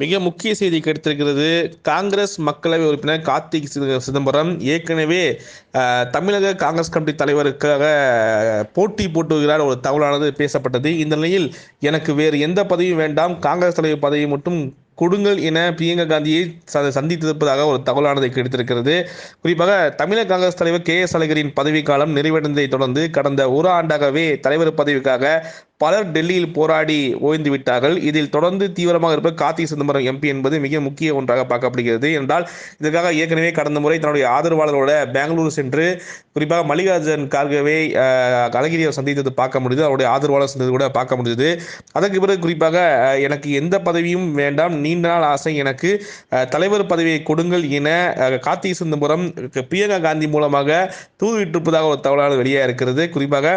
மிக முக்கிய செய்தி கிடைத்திருக்கிறது காங்கிரஸ் மக்களவை உறுப்பினர் கார்த்திக் சிதம்பரம் ஏற்கனவே தமிழக காங்கிரஸ் கமிட்டி தலைவருக்காக போட்டி போட்டுகிறார். ஒரு தகவலானது பேசப்பட்டது. இந்த நிலையில் எனக்கு வேறு எந்த பதவியும் வேண்டாம். காங்கிரஸ் தலைவர் பதவி மட்டும் கொடுங்கள் என பிரியங்கா காந்தியை சந்தித்திருப்பதாக ஒரு தகவலானது கிடைத்திருக்கிறது குறிப்பாக தமிழக காங்கிரஸ் தலைவர் கே எஸ் அழகிரின் பதவிக்காலம் நிறைவடைந்ததை தொடர்ந்து கடந்த ஒரு ஆண்டாகவே தலைவர் பதவிக்காக பலர் டெல்லியில் போராடி ஓய்ந்து விட்டார்கள். இதில் தொடர்ந்து தீவிரமாக இருப்ப கார்த்தி சிதம்பரம் எம்பி என்பது மிக முக்கிய ஒன்றாக பார்க்கப்படுகிறது. என்றால் இதற்காக ஏற்கனவே கடந்த முறை தன்னுடைய ஆதரவாளரோட பெங்களூர் சென்று குறிப்பாக மல்லிகார்ஜுன் கார்கவே அழகிரியை சந்தித்தது பார்க்க முடியுது அவருடைய ஆதரவாளர் சந்தித்தது கூட பார்க்க முடியுது அதற்கு பிறகு குறிப்பாக எனக்கு எந்த பதவியும் வேண்டாம். நீண்ட நாள் ஆசை எனக்கு தலைவர் பதவியை கொடுங்கள் என கார்த்தி சிதம்பரம் பிரியங்கா காந்தி மூலமாக தூவிட்டிருப்பதாக ஒரு தகவலான வெளியாக இருக்கிறது குறிப்பாக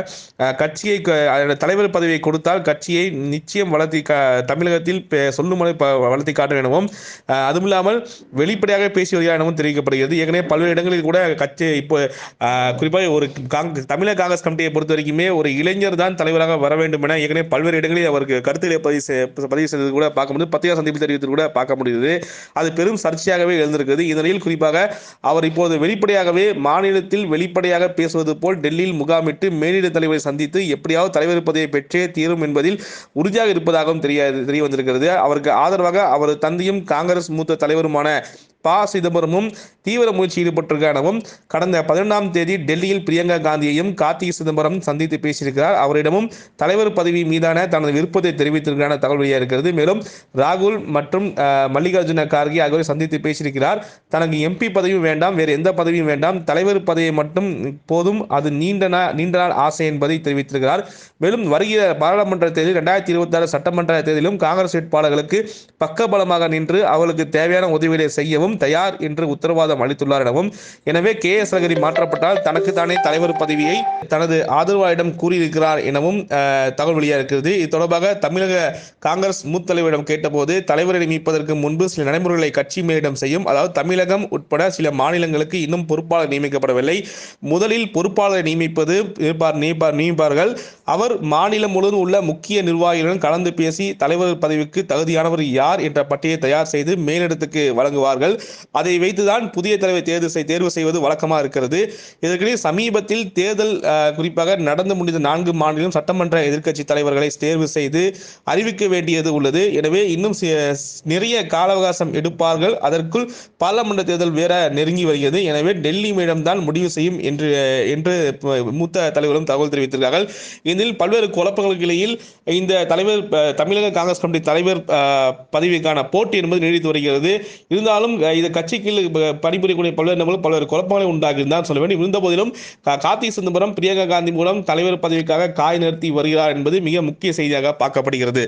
கட்சியை க- தலைவர் பதவியை கொடுத்தால் கட்சியை நிச்சயம் வளர்த்தி கா தமிழகத்தில் சொல்லுமலை முறை வளர்த்தி காட்டும் எனவும் அதுவும் இல்லாமல் வெளிப்படையாக பேசி வருகிறார் எனவும் தெரிவிக்கப்படுகிறது. ஏற்கனவே பல்வேறு இடங்களில் கூட கட்சி இப்போ குறிப்பாக ஒரு காங்கிரஸ் தமிழக காங்கிரஸ் கமிட்டியை பொறுத்த வரைக்குமே ஒரு இளைஞர் தான் தலைவராக வர வேண்டும் என ஏற்கனவே பல்வேறு இடங்களில் அவருக்கு கருத்துக்களை பதிவு பதிவு செய்தது கூட பார்க்க முடியுது பத்திரிகை சந்திப்பு தெரிவித்தது கூட பார்க்க முடியுது. அது பெரும் சர்ச்சையாகவே எழுந்திருக்கிறது. இதனில் குறிப்பாக அவர் இப்போது வெளிப்படையாகவே மாநிலத்தில் வெளிப்படையாக பேசுவது போல் டெல்லியில் முகாமிட்டு மேலிட தலைவரை சந்தித்து எப்படியாவது தலைவர் பதவியை பெற்று தீரும் என்பதில் உறுதியாக இருப்பதாகவும் தெரிய தெரிய வந்திருக்கிறது. அவருக்கு ஆதரவாக அவர் தந்தையும் காங்கிரஸ் மூத்த தலைவருமான ப சிதம்பரமும் தீவிர முயற்சி ஈடுபட்டிருக்கானவும் கடந்த பதினெண்டாம் தேதி டெல்லியில் பிரியங்கா காந்தியையும் கார்த்திக் சிதம்பரம் சந்தித்து பேசியிருக்கிறார். அவரிடமும் தலைவர் பதவி மீதான தனது விருப்பத்தை தெரிவித்திருக்கான தகவல் வெளியாக இருக்கிறது மேலும் ராகுல் மற்றும் மல்லிகார்ஜுன கார்கே ஆகியோரை சந்தித்து பேசியிருக்கிறார். தனக்கு எம்பி பதவியும் வேண்டாம் வேறு எந்த பதவியும் வேண்டாம். தலைவர் பதவியை மட்டும் போதும் அது நீண்ட நாள் நீண்ட நாள் ஆசை என்பதை தெரிவித்திருக்கிறார். மேலும் வருகிற பாராளுமன்ற தேர்தலில் ரெண்டாயிரத்தி இருபத்தி ஆறு சட்டமன்ற தேர்தலிலும் காங்கிரஸ் வேட்பாளர்களுக்கு பக்கபலமாக நின்று அவர்களுக்கு தேவையான உதவிகளை செய்யவும் தயார் என்று உத்தரவாதம் அளித்துள்ளார் எனவும் எனவே கே எஸ் அழகிரி மாற்றப்பட்டால் தனக்கு தானே தலைவர் பதவியை தனது ஆதரவாளரிடம் கூறியிருக்கிறார் எனவும் தகவல் வெளியாக இருக்கிறது. இது தொடர்பாக தமிழக காங்கிரஸ் மூத்த தலைவரிடம் கேட்டபோது தலைவரை நியமிப்பதற்கு முன்பு சில நடைமுறைகளை கட்சி மேலிடம் செய்யும் அதாவது தமிழகம் உட்பட சில மாநிலங்களுக்கு இன்னும் பொறுப்பாளர் நியமிக்கப்படவில்லை. முதலில் பொறுப்பாளரை நியமிப்பது நியமிப்பார் நியமிப்பார் நியமிப்பார்கள். அவர் மாநிலம் முழுவதும் உள்ள முக்கிய நிர்வாகிகளுடன் கலந்து பேசி தலைவர் பதவிக்கு தகுதியானவர் யார் என்ற பட்டியலை தயார் செய்து மேலிடத்துக்கு வழங்குவார்கள். அதை வைத்துதான் புதிய தலைவை தேர்வு செய் தேர்வு செய்வது வழக்கமாக இருக்கிறது. இதற்கிடையே சமீபத்தில் தேர்தல் குறிப்பாக நடந்து முடிந்த நான்கு மாநிலம் சட்டமன்ற எதிர்க்கட்சி தலைவர்களை தேர்வு செய்து அறிவிக்க வேண்டியது உள்ளது. எனவே இன்னும் நிறைய கால அவகாசம் எடுப்பார்கள். அதற்குள் பாராளுமன்ற தேர்தல் வேற நெருங்கி வருகிறது. எனவே டெல்லி மீடம்தான் முடிவு செய்யும் என்று என்று மூத்த தலைவரும் தகவல் தெரிவித்திருக்கிறார்கள். இதில் பல்வேறு குழப்பங்களுக்கு இடையில் இந்த தலைவர் தமிழக காங்கிரஸ் கமிட்டி தலைவர் பதவிக்கான போட்டி என்பது நீடித்து வருகிறது. இருந்தாலும் இது கட்சிக்கு அஹ், பணிபுரியக்கூடிய பல்வேறு நபர்கள் பல்வேறு குழப்பங்களை உண்டாகி தான் சொல்ல வேண்டும். இருந்த போதிலும் கார்த்திக் சிதம்பரம் பிரியங்கா காந்தி மூலம் தலைவர் பதவிக்காக காய் நிறுத்தி வருகிறார் என்பது மிக முக்கிய செய்தியாக பார்க்கப்படுகிறது.